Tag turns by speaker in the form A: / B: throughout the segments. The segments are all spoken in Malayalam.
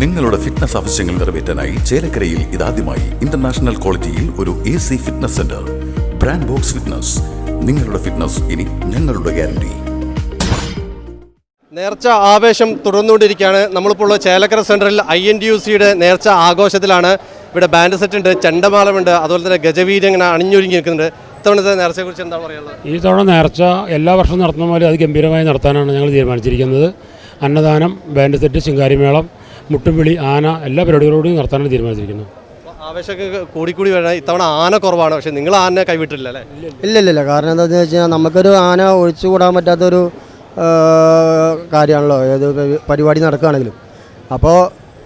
A: നിങ്ങളുടെ ഫിറ്റ്നസ് ആവശ്യങ്ങൾ നിറവേറ്റാനായി ചേലക്കരയിൽ ഇതാദ്യമായി ഇന്റർനാഷണൽ ക്വാളിറ്റിയിൽ ഒരു A C fitness centre brand box fitness നിങ്ങളുടെ ഫിറ്റ്നസ് ഇനി ഞങ്ങളുടെ ഗ്യാരണ്ടി
B: നേർച്ച ആവേശം തുടർന്നുകൊണ്ടിരിക്കുകയാണ്. നമ്മളിപ്പോൾ ഉള്ള ചേലക്കര സെന്ററിൽ ഐ എൻ ടി യു സിയുടെ നേർച്ച ആഘോഷത്തിലാണ്. ഇവിടെ ബാൻഡ് സെറ്റ് ഉണ്ട് ചെണ്ടമാലമുണ്ട് അതുപോലെ തന്നെ ഗജവീര് ഇങ്ങനെ അണിഞ്ഞൊരുങ്ങി നിൽക്കുന്നുണ്ട്. ഇത്തവണത്തെ നേർച്ചയെക്കുറിച്ച് എന്താ പറയുള്ളത്
C: ഈ തവണ നേർച്ച എല്ലാ വർഷവും നടത്തുന്ന പോലെ അത് ഗംഭീരമായി നടത്താനാണ് ഞങ്ങൾ തീരുമാനിച്ചിരിക്കുന്നത്. അന്നദാനം ബാൻഡ് സെറ്റ് ശിങ്കാരിമേളം മുട്ടുംവിളി ആന എല്ലാ പരിപാടികളോടും നടത്താനാണ് തീരുമാനിച്ചിരിക്കുന്നത്.
B: ആവേശമൊക്കെ കൂടിക്കൂടി വേണം ഇത്തവണ ആന കുറവാണ്. പക്ഷേ നിങ്ങൾ ആന കൈവിട്ടില്ല അല്ലേ?
D: ഇല്ല ഇല്ല ഇല്ല. കാരണം എന്താണെന്ന് വെച്ച് കഴിഞ്ഞാൽ നമുക്കൊരു ആന ഒഴിച്ചുകൂടാൻ പറ്റാത്തൊരു ആ, കാര്യമാണല്ലോ. ഏത് പരിപാടി നടക്കുകയാണെങ്കിലും. അപ്പോൾ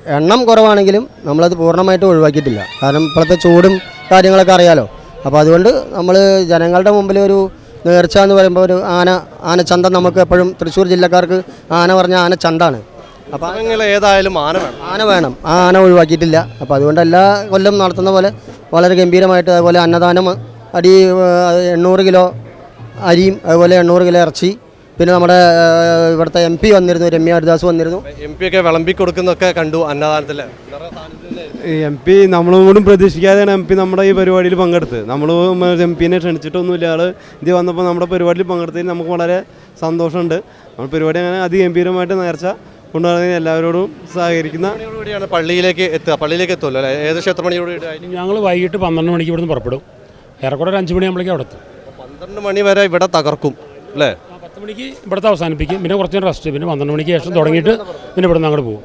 D: എണ്ണം കുറവാണെങ്കിലും നമ്മളത് പൂർണമായിട്ട് ഒഴിവാക്കിയിട്ടില്ല. കാരണം ഇപ്പോഴത്തെ ചൂടും കാര്യങ്ങളൊക്കെ അറിയാലോ. അപ്പോൾ അതുകൊണ്ട് നമ്മൾ ജനങ്ങളുടെ മുമ്പിൽ ഒരു നേർച്ച എന്ന് പറയുമ്പോൾ ഒരു ആന ആനച്ചന്തം നമുക്ക് എപ്പോഴും തൃശ്ശൂർ ജില്ലക്കാർക്ക് ആന പറഞ്ഞ ആനച്ചന്താണ്. അപ്പോൾ
B: നിങ്ങൾ ഏതായാലും ആന വേണം.
D: ആന വേണം. ആ ആന ഒഴിവാക്കിയിട്ടില്ല. അപ്പോൾ അതുകൊണ്ട് എല്ലാ കൊല്ലം നടത്തുന്ന പോലെ വളരെ ഗംഭീരമായിട്ട് അതുപോലെ അന്നദാനം അടി എണ്ണൂറ് കിലോ അരിയും അതുപോലെ എണ്ണൂറ് കിലോ ഇറച്ചി പിന്നെ നമ്മുടെ ഇവിടുത്തെ എം പി വന്നിരുന്നു രമ്യ ഹരിദാസ് വന്നിരുന്നു.
B: എം പി ഒക്കെ വിളമ്പി കൊടുക്കുന്നൊക്കെ കണ്ടു അന്നദാനത്തിൽ
E: എം പി നമ്മളോടും പ്രതീക്ഷിക്കാതെയാണ് എം പി നമ്മുടെ ഈ പരിപാടിയിൽ പങ്കെടുത്ത് നമ്മൾ എം പിനെ ക്ഷണിച്ചിട്ടൊന്നുമില്ല. ആൾ ഇത് വന്നപ്പോൾ നമ്മുടെ പരിപാടിയിൽ പങ്കെടുത്തതിൽ നമുക്ക് വളരെ സന്തോഷമുണ്ട്. നമ്മൾ പരിപാടി അങ്ങനെ അതിഗംഭീരമായിട്ട് നേർച്ച കൊണ്ടുവരുന്നതിന് എല്ലാവരോടും സഹകരിക്കുന്ന
B: കൂടിയാണ് പള്ളിയിലേക്ക് എത്തുക. പള്ളിയിലേക്ക് എത്തുമല്ലോ അല്ലേ? ഏകദേശം എത്ര മണിയോട്?
C: ഞങ്ങൾ വൈകിട്ട് പന്ത്രണ്ട് മണിക്ക് ഇവിടുന്ന് പുറപ്പെടും. ഏറെക്കുറെ ഒരു അഞ്ച് മണിയാകുമ്പോഴേക്കും അവിടെ എത്തും.
B: പന്ത്രണ്ട് മണി വരെ ഇവിടെ തകർക്കും അല്ലേ?
C: പത്ത് മണിക്ക് ഇവിടുത്തെ അവസാനിപ്പിക്കും. പിന്നെ കുറച്ച് നേരം റെസ്റ്റ് പിന്നെ പന്ത്രണ്ട് മണിക്ക് ശേഷം തുടങ്ങിയിട്ട് പിന്നെ ഇവിടുന്ന് അങ്ങോട്ട് പോകും.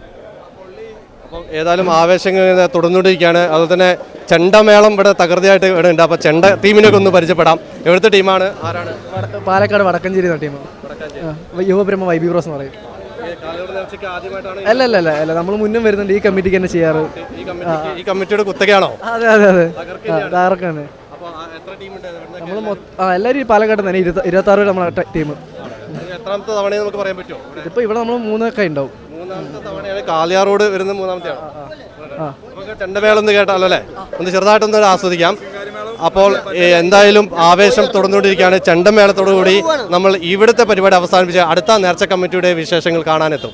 B: അപ്പം ഏതായാലും ആവേശങ്ങൾ തുടർന്നുകൊണ്ടിരിക്കുകയാണ്. അതുപോലെ തന്നെ ചെണ്ടമേളം ഇവിടെ തകൃതിയായിട്ട് ഇവിടെ ഉണ്ട്. അപ്പോൾ ചെണ്ട ടീമിനൊക്കെ ഒന്ന് പരിചയപ്പെടാം. എവിടുത്തെ ടീമാണ്? ആരാണ്?
F: പാലക്കാട് വടക്കഞ്ചേരി എന്ന ടീം. യുവബ്രഹ്മ വൈബി ബ്രോസ് എന്ന് പറയും. അല്ല അല്ല അല്ല അല്ല നമ്മൾ മുന്നും വരുന്നുണ്ട്. ഈ കമ്മിറ്റിക്ക് തന്നെ ചെയ്യാറ്.
B: ഈ കമ്മിറ്റിയുടെ കുത്തകയാണോ?
F: അതെ അതെ അതെ. തകർക്കാണ്. നമ്മൾ എല്ലാവരും പാലക്കാട് തന്നെ ഇരുപത്തി ആറ് നമ്മളെ ടീം
B: എത്രാമത്തെ തവണ നമുക്ക് പറയാൻ പറ്റുമോ?
F: ഇതിപ്പോൾ ഇവിടെ നമ്മൾ മൂന്നൊക്കെ ഉണ്ടാവും.
B: മൂന്നാമത്തെ തവണയാണ് കാളിയാറോട് വരുന്ന നമുക്ക് ചെണ്ടമേളം ഒന്ന് കേട്ടാലോ അല്ലേ? ഒന്ന് ചെറുതായിട്ടൊന്ന് ആസ്വദിക്കാം. അപ്പോൾ എന്തായാലും ആവേശം തുടർന്നുകൊണ്ടിരിക്കുകയാണ്. ചെണ്ടമേളത്തോടു കൂടി നമ്മൾ ഇവിടുത്തെ പരിപാടി അവസാനിപ്പിച്ച് അടുത്ത നേർച്ച കമ്മിറ്റിയുടെ വിശേഷങ്ങൾ കാണാനെത്തും.